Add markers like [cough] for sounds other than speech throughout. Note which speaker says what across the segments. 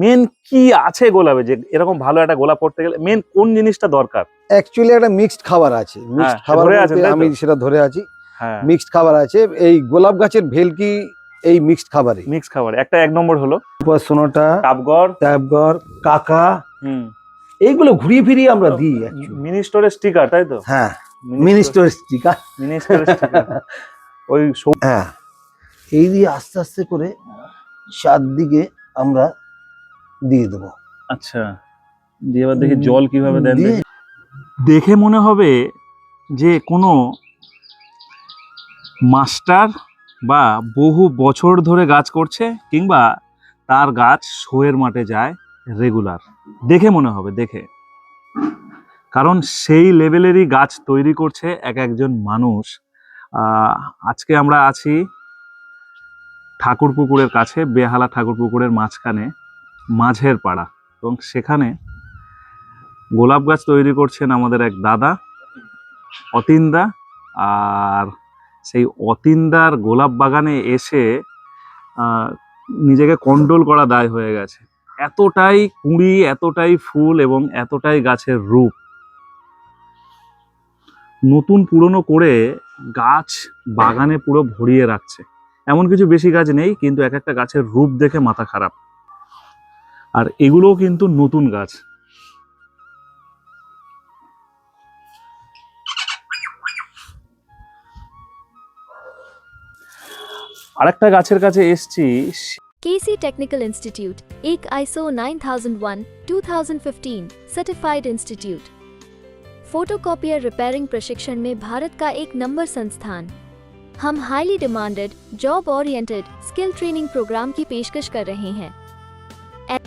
Speaker 1: Main কি আছে গোলাপে? যে এরকম ভালো একটা গোলাপ করতে গেলে মেন কোন জিনিসটা দরকার?
Speaker 2: অ্যাকচুয়ালি একটা মিক্সড খাবার আছে। মিক্সড
Speaker 1: হ্যাঁ,
Speaker 2: খাবার? আমি সেটা ধরে আছি।
Speaker 1: হ্যাঁ।
Speaker 2: মিক্সড খাবার আছে। এই গোলাপ গাছের ভেলকি এই মিক্সড খাবারে।
Speaker 1: মিক্সড খাবার। একটা এক নম্বর হলো
Speaker 2: সোনোটা
Speaker 1: কাপগড়
Speaker 2: ট্যাবগর কাকা।
Speaker 1: হুম।
Speaker 2: এইগুলো ঘুরিয়ে ফিরিয়ে আমরা দিই।
Speaker 1: মিনি স্টোরের স্টিকার তাই তো?
Speaker 2: হ্যাঁ। স্টিকার।
Speaker 1: মিনি স্টোরের স্টিকার। ওই
Speaker 2: হ্যাঁ। এই দিয়ে আস্তে আস্তে করে চারদিকে আমরা দিয়ে দেবো।
Speaker 1: আচ্ছা দিয়ে এবার দেখি জল কীভাবে দেন দেখে। মনে হবে যে কোনো মাস্টার বা বহু বছর ধরে গাছ করছে কিংবা তার গাছ শোয়ের মাঠে যায় রেগুলার। দেখে মনে হবে দেখে। কারণ সেই লেভেলেরই গাছ তৈরি করছে এক একজন মানুষ। আহ, আজকে আমরা আছি ঠাকুর পুকুরের কাছে বেহালা ঠাকুর পুকুরের মাঝখানে। মাঝের পাড়া। এবং সেখানে গোলাপ গাছ তৈরি করছেন আমাদের এক দাদা, অতিন্দা। আর সেই অতিন্দার গোলাপ বাগানে এসে নিজেকে কন্ট্রোল করা দায় হয়ে গেছে। এতটাই কুঁড়ি, এতটাই ফুল এবং এতটাই গাছের রূপ। নতুন পুরনো করে গাছ বাগানে পুরো ভরিয়ে রাখছে। এমন কিছু বেশি গাছ নেই, কিন্তু এক একটা গাছের রূপ দেখে মাথা খারাপ। আর এগুলোও কিন্তু নতুন গাছ আরেকটা গাছের কাছে এসছি
Speaker 3: KC Technical Institute, एक ISO 9001 2015 certified institute photocopier repairing प्रशिक्षण में भारत का एक नंबर संस्थान हम highly demanded job oriented skill training program की पेशकश कर रहे हैं ए-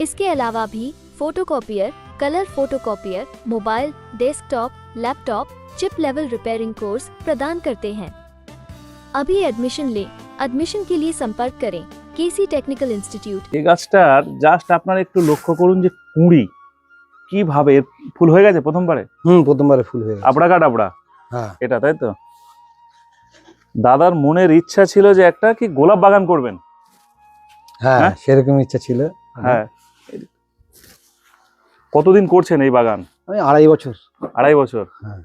Speaker 3: इसके अलावा भी photocopier colour photocopier mobile desktop laptop chip level repairing course प्रदान करते हैं अभी एडमिशन लें एडमिशन के लिए संपर्क करें केसी टेक्निकल इंस्टीट्यूट
Speaker 1: এই গাছটার জাস্ট আপনারা একটু লক্ষ্য করুন যে কুঁড়ি কিভাবে এর ফুল হয়ে গেছে প্রথমবারে
Speaker 2: হুম প্রথমবারে ফুল হয়ে গেছে
Speaker 1: আবড়া কাট আবড়া
Speaker 2: হ্যাঁ
Speaker 1: এটা তাই তো দাদার মনের ইচ্ছা ছিল যে একটা কি গোলাপ বাগান করবেন
Speaker 2: হ্যাঁ
Speaker 1: হ্যাঁ?
Speaker 2: সেরকম ইচ্ছা ছিল
Speaker 1: হ্যাঁ। কতদিন করছেন এই বাগান?
Speaker 2: আমি আড়াই বছর।
Speaker 1: আড়াই বছর?
Speaker 2: হ্যাঁ।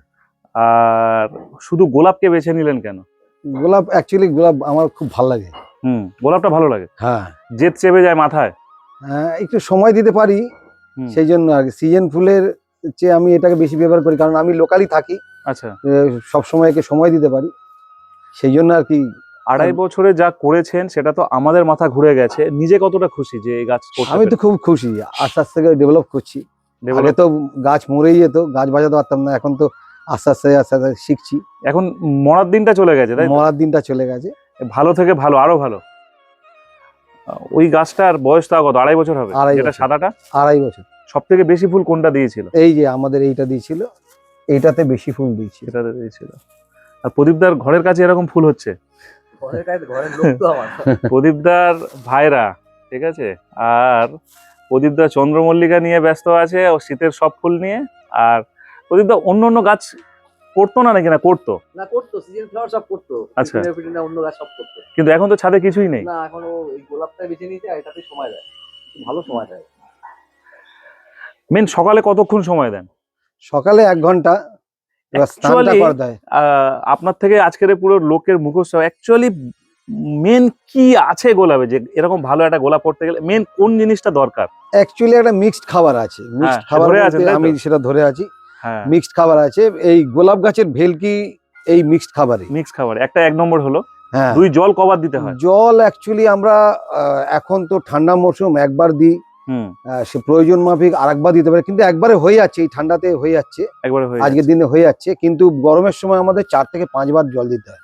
Speaker 1: আর শুধু গোলাপকে বেছে নিলেন কেন?
Speaker 2: গোলাপ অ্যাকচুয়ালি গোলাপ আমার খুব ভালো লাগে।
Speaker 1: হুম গোলাপটা ভালো লাগে?
Speaker 2: হ্যাঁ।
Speaker 1: জেদ চেপে যায় মাথায়?
Speaker 2: হ্যাঁ, একটু সময় দিতে পারি সেই জন্য আর সিজন ফুলের চেয়ে আমি এটাকে বেশি ব্যবহার করি কারণ আমি লোকালি থাকি।
Speaker 1: আচ্ছা।
Speaker 2: সব সময় একে সময় দিতে পারি। সেই জন্য আর কি
Speaker 1: আড়াই বছরে যা করেছেন সেটা তো আমাদের মাথা ঘুরে গেছে। নিজে কতটা খুশি যে এই গাছ
Speaker 2: আমি তো খুব খুশি আস্তে আস্তে করে ডেভেলপ করছি। আগে তো গাছ মরেই যেত গাছ বাজাতে পারতাম না এখন তো আস্তে আস্তে আস্তে আস্তে শিখছি।
Speaker 1: এখন মরার দিনটা চলে গেছে তাই
Speaker 2: মরার দিনটা চলে গেছে।
Speaker 1: ভালো থেকে ভালো আরও ভালো। ওই গাছটার বয়স তা কত? আড়াই বছর হবে?
Speaker 2: আড়াই
Speaker 1: যেটা সাদাটা?
Speaker 2: আড়াই বছর।
Speaker 1: সব থেকে বেশি ফুল কোনটা দিয়েছিল?
Speaker 2: এই যে আমাদের এইটা দিয়েছিল এইটাতে বেশি ফুল দিয়েছিল।
Speaker 1: সেটাতে দিয়েছিল। আর প্রদীপদার ঘরের কাছে এরকম ফুল হচ্ছে? [laughs] প্রদীপদার ভাইরা ঠিক আছে? আর প্রদীপদা চন্দ্রমল্লিকা নিয়ে ব্যস্ত আছে ও শীতের সব ফুল নিয়ে। আর প্রদীপদা অন্য অন্য গাছ করতো না নাকি? না করতো।
Speaker 4: না করতো সিজন ফ্লাওয়ার সব করতো।
Speaker 1: আচ্ছা।
Speaker 4: অন্য গাছ সব করতো।
Speaker 1: কিন্তু এখন তো ছাদে কিছুই নেই।
Speaker 4: না এখন ও এই গোলাপটা বেছে নিয়েছে আর এটাতে সময় দেয়। ভালো সময় দেয়।
Speaker 1: মেন সকালে কতক্ষণ সময় দেন?
Speaker 2: সকালে এক
Speaker 1: ঘণ্টা আপনার থেকে আজকের পুরো লোকের মুখস্থ অ্যাকচুয়ালি মেন কি আছে গোলাপে? যে এরকম ভালো একটা গোলাপ করতে গেলে মেন কোন জিনিসটা দরকার?
Speaker 2: অ্যাকচুয়ালি একটা মিক্সড খাবার আছে। মিক্সড
Speaker 1: হ্যাঁ,
Speaker 2: খাবার? আমি সেটা ধরে আছি।
Speaker 1: হ্যাঁ।
Speaker 2: মিক্সড খাবার আছে। এই গোলাপ গাছের ভেলকি এই মিক্সড খাবারে।
Speaker 1: মিক্সড খাবার। একটা এক নম্বর হলো
Speaker 2: হ্যাঁ।
Speaker 1: দুই জল কবার দিতে হয়।
Speaker 2: জল অ্যাকচুয়ালি আমরা এখন তো ঠান্ডা মরশুম একবার দিই। সে প্রয়োজন মাফিক আরেকবার দিতে পারে। কিন্তু একবারে হয়ে যাচ্ছে এই ঠান্ডাতে হয়ে যাচ্ছে।
Speaker 1: হয়ে
Speaker 2: আজকের। দিনে হয়ে যাচ্ছে কিন্তু গরমের সময় আমাদের চার থেকে পাঁচবার জল দিতে হয়।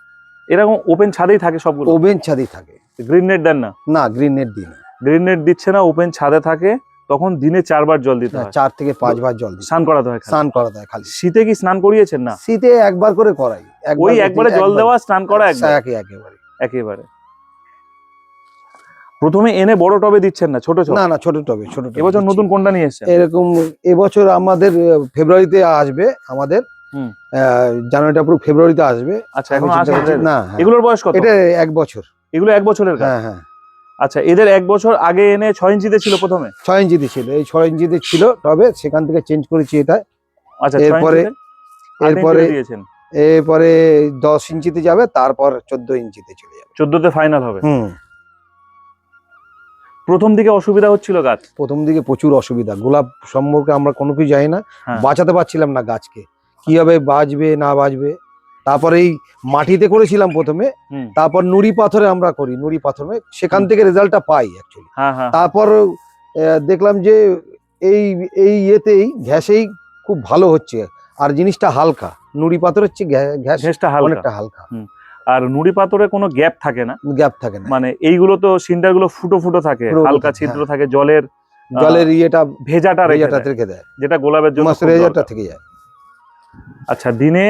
Speaker 1: এরকম ওপেন ছাদেই থাকে সবগুলো?
Speaker 2: ওপেন ছাদি থাকে।
Speaker 1: গ্রিন নেট দেন না?
Speaker 2: না গ্রিন নেট দিই না।
Speaker 1: গ্রিন নেট দিচ্ছে না ওপেন ছাদে থাকে তখন দিনে চারবার জল দিতে হয়।
Speaker 2: চার থেকে পাঁচবার জল
Speaker 1: স্নান করাতে হয়
Speaker 2: স্নান করাতে হয় খালি।
Speaker 1: শীতে কি স্নান করিয়েছেন? না।
Speaker 2: শীতে একবার করে করাই।
Speaker 1: ওই একবারে জল দেওয়া স্নান করা
Speaker 2: একে একেবারে।
Speaker 1: একেবারে। প্রথমে এনে বড় টবে দিচ্ছেন না ছোট ছোট
Speaker 2: না না ছোট টবে ছোট টবে
Speaker 1: এবছর নতুন কোনটা নিয়ে এসেছেন?
Speaker 2: এরকম এবছর আমাদের ফেব্রুয়ারিতে আসবে আমাদের জানুয়ারিটা পুরো ফেব্রুয়ারিতে আসবে।
Speaker 1: আচ্ছা এখন
Speaker 2: না হ্যাঁ।
Speaker 1: এগুলোর বয়স কত?
Speaker 2: এটা এক বছর।
Speaker 1: এগুলো এক বছরের
Speaker 2: হ্যাঁ হ্যাঁ।
Speaker 1: আচ্ছা এদের এক বছর আগে এনে ছয় ইঞ্চিতে ছিল প্রথমে?
Speaker 2: ছয় ইঞ্চিতে ছিল। এই ছয় ইঞ্চিতে ছিল তবে সেখান থেকে চেঞ্জ করেছি এটা।
Speaker 1: আচ্ছা
Speaker 2: এরপরে- এরপরে
Speaker 1: দিয়েছেন?
Speaker 2: এরপরে দশ ইঞ্চিতে যাবে তারপর চোদ্দ ইঞ্চিতে চলে যাবে।
Speaker 1: চোদ্দতে ফাইনাল হবে?
Speaker 2: হুম।
Speaker 1: প্রথম দিকে অসুবিধা হচ্ছিল গাছ?
Speaker 2: প্রথম দিকে প্রচুর অসুবিধা। গোলাপ সম্পর্কে আমরা কোনো কিছু জানি না।
Speaker 1: হ্যাঁ।
Speaker 2: বাঁচাতে পারছিলাম না গাছকে। কীভাবে বাঁচবে না বাঁচবে? তারপরে এই মাটিতে করেছিলাম প্রথমে। তারপর নুড়ি পাথরে আমরা করি। নুড়ি পাথরে সেখান থেকে রেজাল্টটা পাই অ্যাকচুয়ালি
Speaker 1: হ্যাঁ
Speaker 2: তারপর দেখলাম যে এই এই ইয়েতেই ঘ্যাসেই খুব ভালো হচ্ছে। আর জিনিসটা হালকা। নুড়ি পাথর হচ্ছে ঘ্যা- ঘ্যাস
Speaker 1: ঘেসটা
Speaker 2: অনেকটা হালকা।
Speaker 1: আর নুড়ি পাথরে কোনো গ্যাপ থাকে না।
Speaker 2: গ্যাপ থাকে না।
Speaker 1: মানে এইগুলো তো সিন্ডারগুলো ফুটো ফুটো থাকে হালকা ছিদ্র
Speaker 2: হ্যাঁ।
Speaker 1: থাকে জলের
Speaker 2: জলের ইয়েটা
Speaker 1: ভেজাটা রেখে দেয়,
Speaker 2: থেকে দেয়।
Speaker 1: যেটা গোলাপের জন্য
Speaker 2: থেকে যায়।
Speaker 1: আচ্ছা দিনে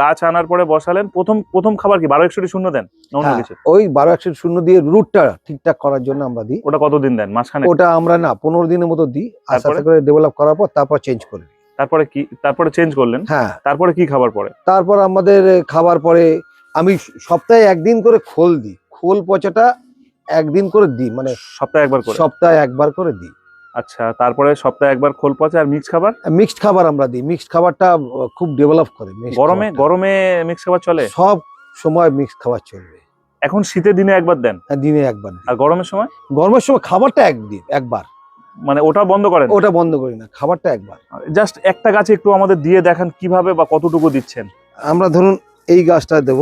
Speaker 1: গাছ আনার পরে বসালেন। প্রথম প্রথম খাবার কি? বারো একশোটি শূন্য দেন?
Speaker 2: হ্যাঁ, ওই বারো একশো শূন্য দিয়ে রুটটা ঠিকঠাক করার জন্য আমরা দিই।
Speaker 1: ওটা কতদিন দেন? মাঝখানে
Speaker 2: ওটা আমরা না পনেরো দিনের মতো দিই। আস্তে আস্তে করে ডেভেলপ করার পর তারপর চেঞ্জ করি
Speaker 1: তারপরে কি তারপরে চেঞ্জ করলেন?
Speaker 2: হ্যাঁ।
Speaker 1: তারপরে কি খাবার পরে?
Speaker 2: তারপর আমাদের খাবার পরে আমি সপ্তাহে একদিন করে খোল দিই। খোল পচাটা একদিন করে দিই মানে
Speaker 1: সপ্তাহে একবার করে?
Speaker 2: সপ্তাহে একবার করে দিই।
Speaker 1: আচ্ছা তারপরে সপ্তাহে একবার খোল পচা আর মিক্সড খাবার?
Speaker 2: মিক্সড খাবার আমরা দিই। মিক্সড খাবারটা খুব ডেভেলপ করে
Speaker 1: গরমে গরমে মিক্সড খাবার চলে?
Speaker 2: সব সময় মিক্সড খাবার চলবে।
Speaker 1: এখন শীতের দিনে একবার দেন?
Speaker 2: আর দিনে একবার
Speaker 1: আর গরমের সময়?
Speaker 2: গরমের সময় খাবারটা একদিন একবার।
Speaker 1: মানে ওটা বন্ধ করেন?
Speaker 2: ওটা বন্ধ করি না খাবারটা একবার।
Speaker 1: জাস্ট একটা গাছে একটু আমাদের দিয়ে দেখান কীভাবে বা কতটুকু দিচ্ছেন।
Speaker 2: আমরা ধরুন এই গাছটা দেব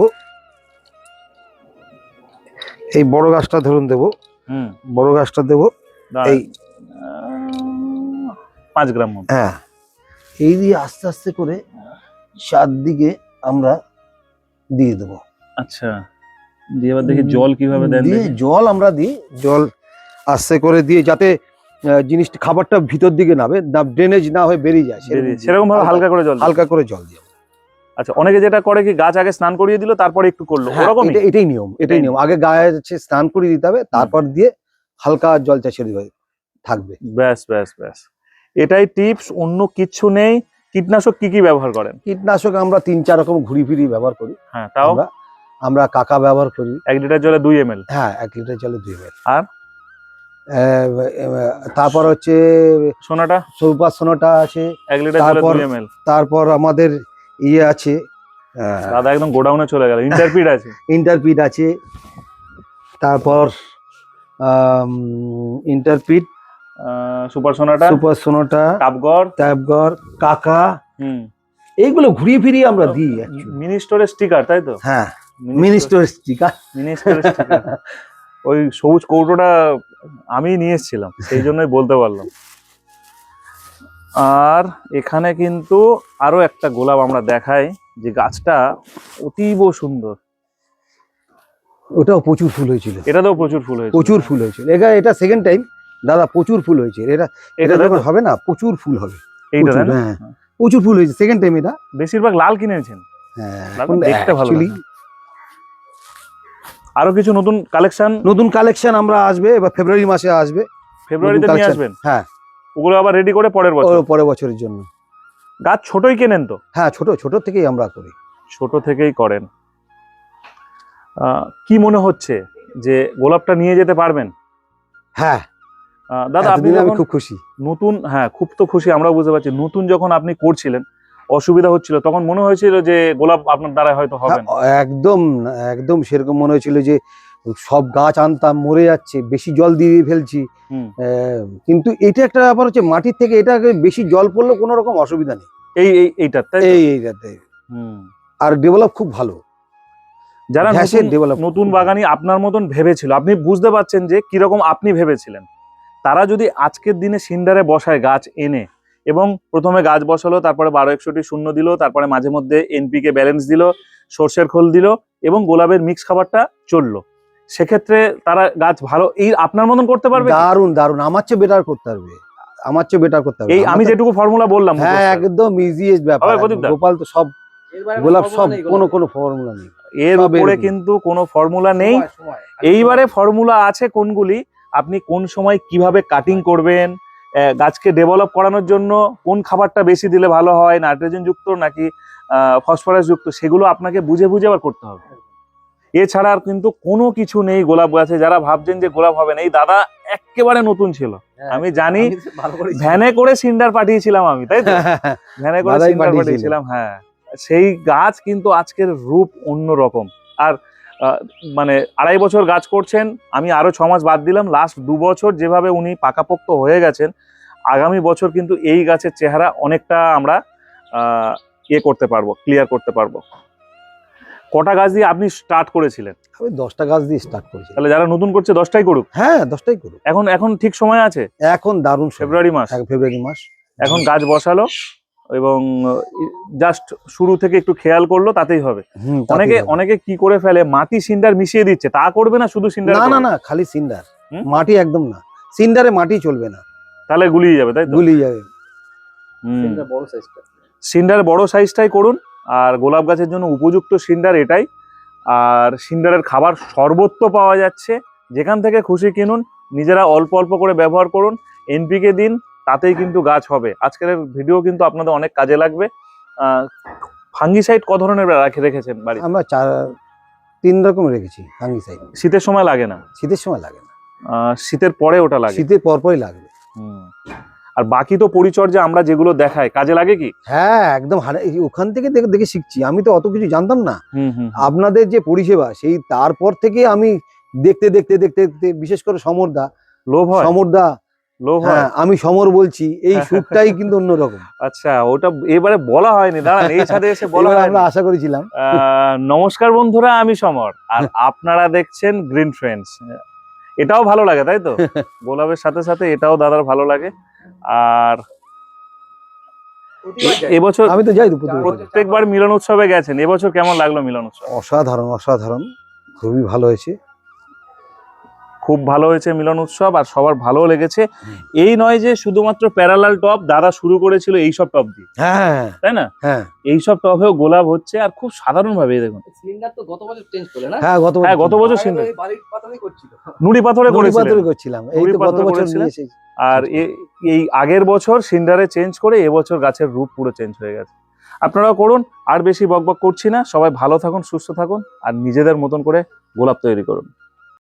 Speaker 2: এই বড় গাছটা ধরুন দেব।
Speaker 1: হুম।
Speaker 2: বড় গাছটা দেব। এই
Speaker 1: পাঁচ গ্রাম মতো।
Speaker 2: হ্যাঁ। এই দিয়ে আস্তে আস্তে করে চারদিকে আমরা দিয়ে দেবো।
Speaker 1: আচ্ছা। দিয়ে এবার দেখি জল কীভাবে দেন
Speaker 2: দিয়ে জল আমরা দিই। জল আস্তে করে দিয়ে যাতে জিনিসটা খাবারটা ভিতর দিকে নাবে না ড্রেনেজ না হয়ে বেরিয়ে যায়। সেরকম
Speaker 1: ভাবে হালকা করে জল
Speaker 2: হালকা করে জল দিয়ে
Speaker 1: আচ্ছা অনেকে যেটা করে কি গাছ আগে স্নান করিয়ে দিল তারপরে একটু করল?
Speaker 2: হ্যাঁ,
Speaker 1: ওরকমই?
Speaker 2: এটা- এটাই নিয়ম এটাই নিয়ম। আগে গায়ে হচ্ছে স্নান করিয়ে দিতে হবে তারপর দিয়ে হালকা জল দেবে থাকবে।
Speaker 1: ব্যাস ব্যাস ব্যাস। এটাই টিপস অন্য কিছু নেই। কীটনাশক কি কি ব্যবহার করেন?
Speaker 2: কীটনাশক আমরা তিন চার রকম ঘুরি ফিরি ব্যবহার করি।
Speaker 1: হ্যাঁ তাও?
Speaker 2: আমরা আমরা কাকা ব্যবহার করি।
Speaker 1: এক লিটার জলে দুই এম
Speaker 2: হ্যাঁ এক লিটার জলে দুই বেল
Speaker 1: আর?
Speaker 2: তারপর হচ্ছে
Speaker 1: সোনাটা?
Speaker 2: সৌপাসনটা আছে।
Speaker 1: এক লিটার জলে
Speaker 2: তারপর-
Speaker 1: দুই এম
Speaker 2: তারপর আমাদের ইয়ে আছে
Speaker 1: দাদা একদম গোডাউনে চলে গেল ইন্টারপিড আছে।
Speaker 2: ইন্টারপিট আছে তারপর ইন্টারপিট
Speaker 1: সুপার সোনাটা
Speaker 2: সুপার সোনোটা
Speaker 1: কাপগড়
Speaker 2: ট্যাবগর কাকা
Speaker 1: হুম।
Speaker 2: এইগুলো ঘুরিয়ে ফিরিয়ে আমরা দিই।
Speaker 1: মিনি স্টোরের স্টিকার তাই তো?
Speaker 2: হ্যাঁ মিনিস্টার স্টিকার।
Speaker 1: মিনি স্টোরের স্টিকার। ওই সবুজ কৌটোটা আমি নিয়ে এসেছিলাম সেই জন্যই বলতে পারলাম। আর এখানে কিন্তু আরও একটা গোলাপ আমরা দেখাই যে গাছটা অতীব সুন্দর।
Speaker 2: ওটাও প্রচুর ফুল হয়েছিল।
Speaker 1: এটাতেও প্রচুর ফুল হয়েছে
Speaker 2: প্রচুর ফুল হয়েছিল। এটা এটা সেকেন্ড টাইম দাদা প্রচুর ফুল হয়েছে এটা এটা যখন হবে না প্রচুর ফুল হবে।
Speaker 1: এইটা
Speaker 2: প্রচুর, হ্যাঁ। প্রচুর ফুল হয়েছে সেকেন্ড টাইম এটা।
Speaker 1: বেশিরভাগ লাল কিনেছেন।
Speaker 2: হ্যাঁ
Speaker 1: দেখতে ভালো। আরও কিছু নতুন কালেকশন
Speaker 2: নতুন কালেকশন আমরা আসবে এবার ফেব্রুয়ারি মাসে আসবে।
Speaker 1: ফেব্রুয়ারিতে নিয়ে আসবেন?
Speaker 2: হ্যাঁ।
Speaker 1: ওগুলো আবার রেডি করে পরের বছর।
Speaker 2: পরের বছরের জন্য।
Speaker 1: গাছ ছোটই কেনেন তো?
Speaker 2: হ্যাঁ ছোট ছোট থেকেই আমরা করি।
Speaker 1: ছোট থেকেই করেন। কি মনে হচ্ছে যে গোলাপটা নিয়ে যেতে পারবেন?
Speaker 2: হ্যাঁ।
Speaker 1: দাদা আপনি
Speaker 2: আমি খুব খুশি।
Speaker 1: নতুন হ্যাঁ খুব তো খুশি আমরা বুঝতে পারছি। নতুন যখন আপনি করছিলেন অসুবিধা হচ্ছিল তখন মনে হয়েছিল যে গোলাপ আপনার দ্বারা হয়তো হবে
Speaker 2: হ্যাঁ, একদম একদম সেরকম মনে হয়েছিল যে সব গাছ আনতাম মরে যাচ্ছে বেশি জল দিয়ে ফেলছি। কিন্তু এটা একটা ব্যাপার হচ্ছে মাটির থেকে এটাকে বেশি জল পড়লে কোনো রকম অসুবিধা নেই।
Speaker 1: এই এই এইটার তাই তো?
Speaker 2: এই এইটাতে
Speaker 1: হুম।
Speaker 2: আর ডেভেলপ খুব ভালো।
Speaker 1: যারা নতুন- বাগানি আপনার মতন ভেবেছিল আপনি বুঝতে পারছেন যে কীরকম আপনি ভেবেছিলেন। তারা যদি আজকের দিনে সিন্ডারে বসায় গাছ এনে এবং প্রথমে গাছ বসালো তারপরে বারো একশোটি শূন্য দিল তারপরে মাঝে মধ্যে এনপিকে ব্যালেন্স দিল সর্ষের খোল দিল এবং গোলাপের মিক্স খাবারটা চলল। সেক্ষেত্রে তারা গাছ ভালো এই আপনার মতন করতে পারবে
Speaker 2: দারুণ দারুণ আমার চেয়ে বেটার করতে পারবে। আমার চেয়ে বেটার করতে হবে
Speaker 1: এই আমি যেটুকু ফর্মুলা বললাম
Speaker 2: হ্যাঁ একদম ইজিয়েস্ট ব্যাপার? গোপাল তো সব গোলাপ সব কোনো কোনো ফর্মুলা নেই।
Speaker 1: এর উপরে কিন্তু কোনো ফর্মুলা নেই। এইবারে ফর্মুলা আছে কোনগুলি? আপনি কোন সময় কীভাবে কাটিং করবেন? আহ, গাছকে ডেভেলপ করানোর জন্য কোন খাবারটা বেশি দিলে ভালো হয়? নাইট্রোজেন যুক্ত নাকি ফসফরাস যুক্ত? সেগুলো আপনাকে বুঝে বুঝে আবার করতে হবে। এছাড়া আর কিন্তু কোনো কিছু নেই গোলাপ গাছে। যারা ভাবছেন যে গোলাপ হবে না এই দাদা একেবারে নতুন ছিল।
Speaker 4: হ্যাঁ,
Speaker 1: আমি জানি ভ্যানে করে সিন্ডার পাঠিয়েছিলাম আমি তাই তো? ভ্যানে করে সিন্ডার পাঠিয়েছিলাম হ্যাঁ। সেই গাছ কিন্তু আজকের রূপ অন্য রকম আর মানে আড়াই বছর গাছ করছেন আমি আরও ছ মাস বাদ দিলাম। লাস্ট দু বছর যেভাবে উনি পাকাপোক্ত হয়ে গেছেন আগামী বছর কিন্তু এই গাছের চেহারা অনেকটা আমরা আহ, ইয়ে করতে পারব ক্লিয়ার করতে পারব। কটা গাছ দিয়ে আপনি স্টার্ট করেছিলেন?
Speaker 2: আমি দশটা গাছ দিয়ে স্টার্ট করেছি
Speaker 1: তাহলে যারা নতুন করছে দশটাই করুক?
Speaker 2: হ্যাঁ দশটাই করুক।
Speaker 1: এখন এখন ঠিক সময় আছে?
Speaker 2: এখন দারুণ
Speaker 1: ফেব্রুয়ারি মাস।
Speaker 2: ফেব্রুয়ারি মাস।
Speaker 1: এখন গাছ বসালো এবং জাস্ট শুরু থেকে একটু খেয়াল করল তাতেই হবে।
Speaker 2: হুম,
Speaker 1: অনেকে অনেকে কি করে ফেলে? মাটি সিন্ডার মিশিয়ে দিচ্ছে। তা করবে না শুধু সিন্ডার
Speaker 2: না না না খালি সিন্ডার। মাটি একদম না। সিন্ডারে মাটি চলবে না।
Speaker 1: তাহলে গুলিয়ে যাবে তাই
Speaker 2: গুলিয়ে যাবে।
Speaker 4: সিনটা বড় সাইজটা
Speaker 1: সিন্ডার বড় সাইজটাই করুন। আর গোলাপ গাছের জন্য উপযুক্ত সিন্ডার এটাই। আর সিন্ডারের খাবার সর্বত্র পাওয়া যাচ্ছে। যেখান থেকে খুশি কিনুন নিজেরা অল্প অল্প করে ব্যবহার করুন। এনপিকে দিন তাতেই কিন্তু গাছ হবে। আজকের ভিডিও কিন্তু আপনাদের অনেক কাজে লাগবে। ফাঙ্গিসাইড ক ধরনের রাখে রেখেছেন বাড়ি
Speaker 2: আমরা চার তিন রকম রেখেছি ফাঙ্গিসাইড।
Speaker 1: শীতের সময় লাগে না?
Speaker 2: শীতের সময় লাগে না।
Speaker 1: শীতের পরে ওটা লাগে?
Speaker 2: শীতের পরপরই লাগবে।
Speaker 1: হুম। আর বাকি তো পরিচর্যা আমরা যেগুলো দেখাই কাজে লাগে কি?
Speaker 2: হ্যাঁ একদম ওখান থেকে দেখে দেখে শিখছি। আমি তো অত কিছু জানতাম না। আপনাদের যে পরিষেবা সেই তারপর থেকে আমি দেখতে দেখতে দেখতে দেখতে বিশেষ করে সমরদা।
Speaker 1: লোভ হয়?
Speaker 2: সমরদা
Speaker 1: লোভ হ্যাঁ
Speaker 2: আমি সমর বলছি এই [laughs] সুরটাই কিন্তু অন্যরকম।
Speaker 1: আচ্ছা ওটা এবারে বলা হয়নি দাঁড়ান এই ছাদে এসে বলা
Speaker 2: আমরা আশা করেছিলাম।
Speaker 1: নমস্কার বন্ধুরা আমি সমর। আর আপনারা দেখছেন গ্রিন ফ্রেন্ডস। এটাও ভালো লাগে তাই তো? [laughs] গোলাপের সাথে সাথে এটাও দাদার ভালো লাগে। আর এবছর
Speaker 2: আমি তো যাই তো
Speaker 1: প্রত্যেকবার মিলন উৎসবে গেছেন। এবছর কেমন লাগল মিলন উৎসব
Speaker 2: অসাধারণ অসাধারণ। খুবই ভালো হয়েছে।
Speaker 1: খুব ভালো হয়েছে মিলন উৎসব আর সবার ভালো লেগেছে। এই নয় যে শুধুমাত্র প্যারালাল টপ দাদা শুরু করেছিল এইসব টপ দিয়ে।
Speaker 2: হ্যাঁ
Speaker 1: তাই না?
Speaker 2: হ্যাঁ।
Speaker 1: এইসব টপেও গোলাপ হচ্ছে আর খুব সাধারণ ভাবে দেখুন।
Speaker 4: সিলিন্ডার তো গত বছর চেঞ্জ করলে না?
Speaker 2: হ্যাঁ গত
Speaker 1: হ্যাঁ, গত বছর
Speaker 4: এই করছিল।
Speaker 1: নুড়ি পাথরে
Speaker 2: নুড়ি পাথরে করছিলাম। এই তো গত বছর নিয়ে এসেছি
Speaker 1: আর এই আগের বছর সিন্ডারে চেঞ্জ করে এবছর গাছের রূপ পুরো চেঞ্জ হয়ে গেছে। আপনারাও করুন আর বেশি বকবক করছি না। সবাই ভালো থাকুন সুস্থ থাকুন আর নিজেদের মতন করে গোলাপ তৈরি করুন।